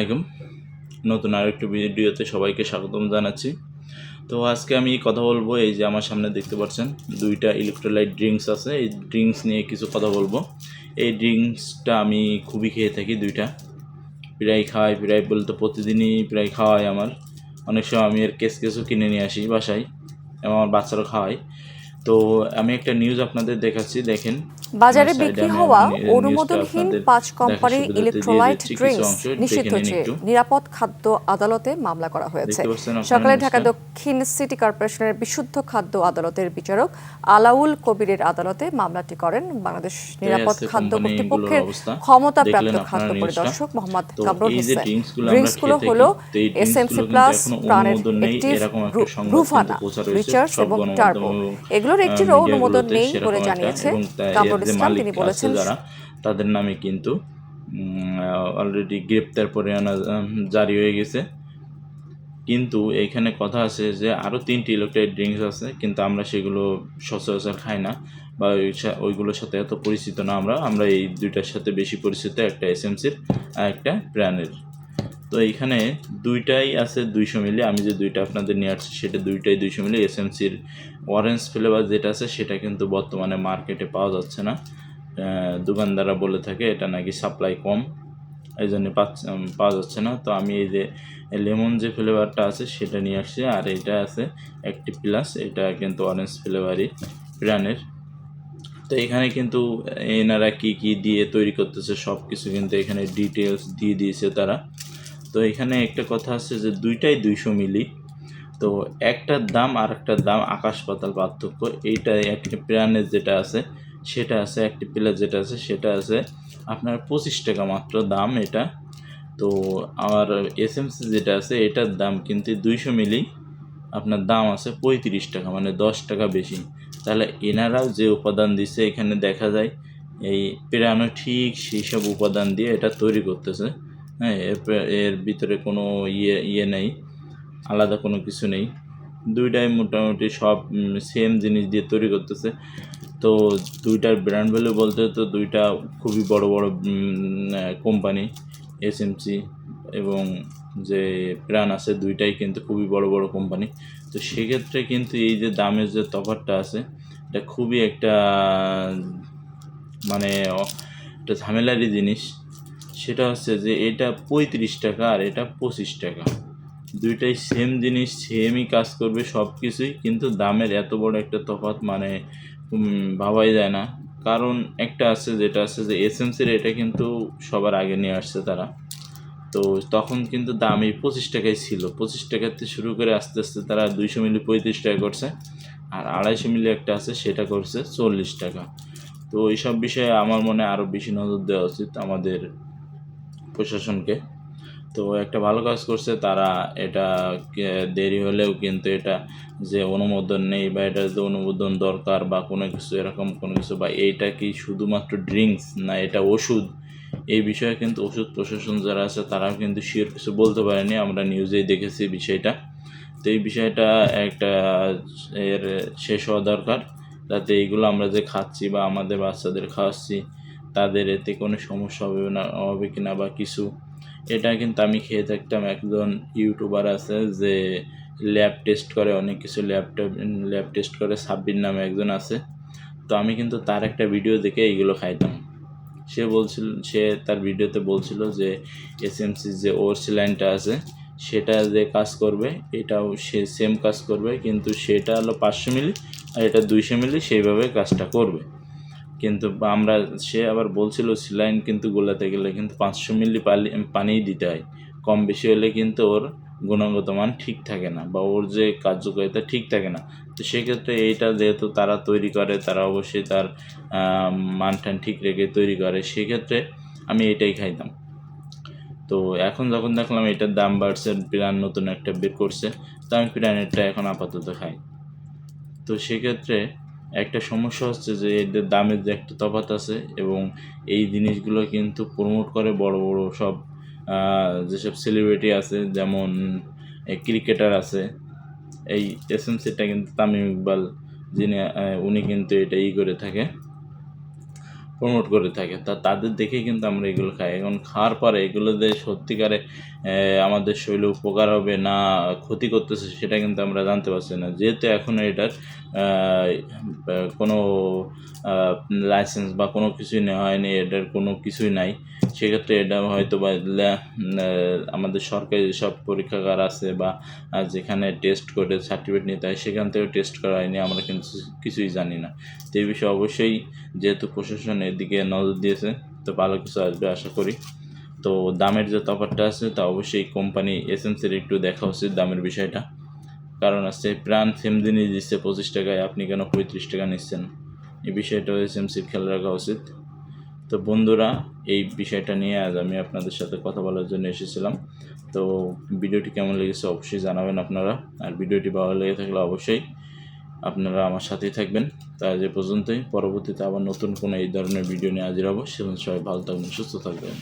আলাইকুম। নতুন আরেকটি ভিডিওতে সবাইকে স্বাগতম জানাচ্ছি। তো আজকে আমি কথা বলব, এই যে আমার সামনে দেখতে পাচ্ছেন, দুইটা ইলেকট্রোলাইট ড্রিঙ্কস আছে। এই ড্রিঙ্কস নিয়ে কিছু কথা বলব। এই ড্রিঙ্কসটা আমি খুবই খেয়ে থাকি দুইটা। প্রায় খাওয়াই প্রায় বলতে প্রতিদিনই প্রায় খাওয়াই আমার। অনেক সময় আমি এর কেস কেসও কিনে নিয়ে আসি বাসায়, এবং আমার বাচ্চারাও খাওয়াই তো আমি একটা নিউজ আপনাদের দেখাচ্ছি, দেখেন। বাজারে বিক্রি হওয়া অনুমোদনহীন পাঁচ কোম্পানির ইলেকট্রোলাইট ড্রিঙ্কস নিষিদ্ধ একটু। নিরাপদ খাদ্য আদালতে মামলা করা হয়েছে। সকালে ঢাকা দক্ষিণ সিটি কর্পোরেশনের বিশুদ্ধ খাদ্য আদালতের বিচারক আলাউল কবিরের আদালতে মামলাটি করেন। বাংলাদেশ নিরাপদ খাদ্য কর্তৃপক্ষের। ক্ষমতাপ্রাপ্ত খাদ্য পরিদর্শক মোহাম্মদ কামরুল হোসেন। ড্রিঙ্কসগুলো হলো এসএমসি প্লাস প্রাণের একটিভ হয়েছে রিচার্জ এবং টার্বো এগুলোর একটিরও অনুমোদন নেই বলে জানিয়েছে কামরুল যে মালিক আছে যারা তাদের নামে কিন্তু অলরেডি গ্রেপ্তার পরিমাণা জারি হয়ে গেছে। কিন্তু এখানে কথা আছে যে আরও তিনটি ইলেকট্রিক ড্রিঙ্কস আছে কিন্তু আমরা সেগুলো সচরাচর খাই না বা ওইগুলোর সাথে এত পরিচিত না আমরা। আমরা এই দুইটার সাথে বেশি পরিচিত একটা এসএমসির আর একটা প্রাণের তো এইখানে দুইটাই আছে দুইশো মিলি, আমি যে দুইটা আপনাদের নিয়ে আসছি সেটা দুইটাই দুইশো মিলি এসএমসির অরেঞ্জ ফ্লেভার যেটা আছে সেটা কিন্তু বর্তমানে মার্কেটে পাওয়া যাচ্ছে না। দোকানদাররা বলে থাকে এটা নাকি সাপ্লাই কম এই জন্য পাওয়া যাচ্ছে না। তো আমি এই যে লেমন যে ফ্লেভারটা আছে সেটা নিয়ে আসছি, আর এটা আছে একটি প্লাস এটা কিন্তু অরেঞ্জ ফ্লেভারই ব্র্যান্ডের তো এখানে কিন্তু এনারা কি কি দিয়ে তৈরি করতেছে সব কিছু কিন্তু এখানে ডিটেলস দিয়ে দিয়েছে তারা। তো এখানে একটা কথা আছে যে দুইটাই দুইশো মিলি। তো একটার দাম আর একটার দাম আকাশ পাতাল পার্থক্য। এইটা একটি প্রাণের যেটা আছে, সেটা আছে একটি প্লাস যেটা আছে, সেটা আছে আপনার পঁচিশ টাকা মাত্র দাম এটা। তো আর এসএমসি যেটা আছে, এটার দাম কিন্তু দুইশো মিলি। আপনার দাম আছে পঁয়ত্রিশ টাকা মানে দশ টাকা বেশি। তাহলে এনারাও যে উপাদান দিচ্ছে এখানে দেখা যায় এই প্রাণও ঠিক সেই সব উপাদান দিয়ে এটা তৈরি করতেছে। হ্যাঁ এর ভিতরে কোনো ইয়ে ইয়ে নেই, আলাদা কোনো কিছু নেই। দুইটাই মোটামুটি সব সেম জিনিস দিয়ে তৈরি করতেছে। তো দুইটার ব্র্যান্ড ভ্যালু বলতে তো দুইটা খুবই বড় বড় কোম্পানি এসএমসি এবং যে প্রাণ আছে দুইটাই কিন্তু খুবই বড় বড় কোম্পানি তো সেক্ষেত্রে কিন্তু এই যে দামের যে তফাৎটা আছে, এটা খুবই একটা মানে একটা ঝামেলারই জিনিস। সেটা হচ্ছে যে এটা পঁয়ত্রিশ টাকা আর এটা পঁচিশ টাকা। দুইটাই সেম জিনিস সেমই কাজ করবে সব কিছুই কিন্তু দামের এত বড় একটা তফাৎ মানে ভাবাই যায় না। কারণ একটা আছে যেটা আছে যে এসএমসির এটা কিন্তু সবার আগে নিয়ে আসছে তারা। তো তখন কিন্তু দাম এই পঁচিশ টাকায় ছিল। পঁচিশ টাকাতে শুরু করে আস্তে আস্তে তারা দুইশো মিলি পঁয়ত্রিশ টাকা করছে, আর আড়াইশো মিলি একটা আছে সেটা করছে চল্লিশ টাকা। তো এইসব বিষয়ে আমার মনে আরও বেশি নজর দেওয়া উচিত আমাদের প্রশাসনকে। তো একটা ভালো কাজ করছে, তারা এটা দেরি হলেও কিন্তু এটা যে অনুমোদন নেই বা এটা যে অনুমোদন দরকার বা কোনো কিছু এরকম কোনো কিছু বা এইটা কি শুধুমাত্র ড্রিঙ্কস না এটা ওষুধ, এই বিষয়ে কিন্তু ওষুধ প্রশাসন যারা আছে তারাও কিন্তু শিওর কিছু বলতে পারেনি। আমরা নিউজেই দেখেছি বিষয়টা। তো এই বিষয়টা একটা এর শেষ হওয়া দরকার। যাতে এইগুলো আমরা যে খাচ্ছি বা আমাদের বাচ্চাদের খাওয়াচ্ছি তাদের এতে কোনো সমস্যা হবে না, হবে কিনা বা কিছু। এটা কিন্তু আমি খেয়ে থাকতাম, একজন ইউটিউবার আছে যে ল্যাব টেস্ট করে, অনেক কিছু ল্যাপটপ ল্যাব টেস্ট করে সাব্বির নামে একজন আছে। তো আমি কিন্তু তার একটা ভিডিও দেখে এইগুলো খাইতাম। সে বলছিল, সে তার ভিডিওতে বলছিল যে এসএমসি যে ওর সিলাইনটা আছে, সেটা যে কাজ করবে, এটাও সে সেম কাজ করবে, কিন্তু সেটা হলো পাঁচশো মিলি আর এটা দুইশো মিলি, সেইভাবে কাজটা করবে। কিন্তু আমরা সে আবার বলছিল সিলাইন কিন্তু গোলাতে গেলে কিন্তু পাঁচশো মিলি পালি পানিই দিতে হয়। কম বেশি হলে কিন্তু ওর গুণগত মান ঠিক থাকে না বা ওর যে কার্যকারিতা ঠিক থাকে না। তো সেক্ষেত্রে এইটা যেহেতু তারা তৈরি করে তারা অবশ্যই তার আহ, মান টান ঠিক রেখে তৈরি করে সেক্ষেত্রে আমি এটাই খাইতাম। তো এখন যখন দেখলাম এটার দাম বাড়ছে প্রাণ নতুন একটা বের করছে তো আমি প্রাণেরটা এখন আপাতত খাই। তো সেক্ষেত্রে একটা সমস্যা হচ্ছে যে এদের দামের যে একটা তফাত আছে এবং এই জিনিসগুলো কিন্তু প্রমোট করে বড় বড় সব যেসব সেলিব্রিটি আছে, যেমন ক্রিকেটার আছে, এই এসএমসিটা কিন্তু তামিম ইকবাল যিনি উনি কিন্তু এটা ই করে থাকে। প্রমোট করে থাকে। তা তাদের দেখেই কিন্তু আমরা এগুলো খাই। এখন খাওয়ার পরে এগুলো যে সত্যিকারে আমাদের শরীরে উপকার হবে না ক্ষতি করতেছে সেটা কিন্তু আমরা জানতে পারছি না। যেহেতু এখনও এটার কোনো লাইসেন্স বা কোনো কিছুই নেওয়া হয়নি, এটার কোনো কিছুই নাই, সেক্ষেত্রে এটা হয়তো বা আমাদের সরকারি যেসব পরীক্ষাগার আছে বা যেখানে টেস্ট করে সার্টিফিকেট নিতে হয়, সেখান থেকে টেস্ট করা হয়নি, আমরা কিন্তু কিছুই জানি না। তো এই বিষয়ে অবশ্যই যেহেতু প্রশাসন এদিকে নজর দিয়েছে, তো ভালো কিছু আসবে আশা করি। তো দামের যে তফাৎটা আছে, তা অবশ্যই কোম্পানি এসএমসির একটু দেখা উচিত দামের বিষয়টা। কারণ আছে, প্রাণ সেম জিনিস দিচ্ছে পঁচিশ টাকায়, আপনি কেন পঁয়ত্রিশ টাকা নিচ্ছেন? এই বিষয়টা এসএমসির খেয়াল রাখা উচিত। তো বন্ধুরা, এই বিষয়টা নিয়ে আজ আমি আপনাদের সাথে কথা বলার জন্য এসেছিলাম। তো ভিডিওটি কেমন লেগেছে অবশ্যই জানাবেন আপনারা। আর ভিডিওটি ভালো লেগে থাকলে অবশ্যই আপনারা আমার সাথেই থাকবেন। তা আজ এ পর্যন্তই। পরবর্তীতে আবার নতুন কোনো এই ধরনের ভিডিও নিয়ে হাজির হব। সেজন্য সবাই ভালো থাকবেন, সুস্থ থাকবেন।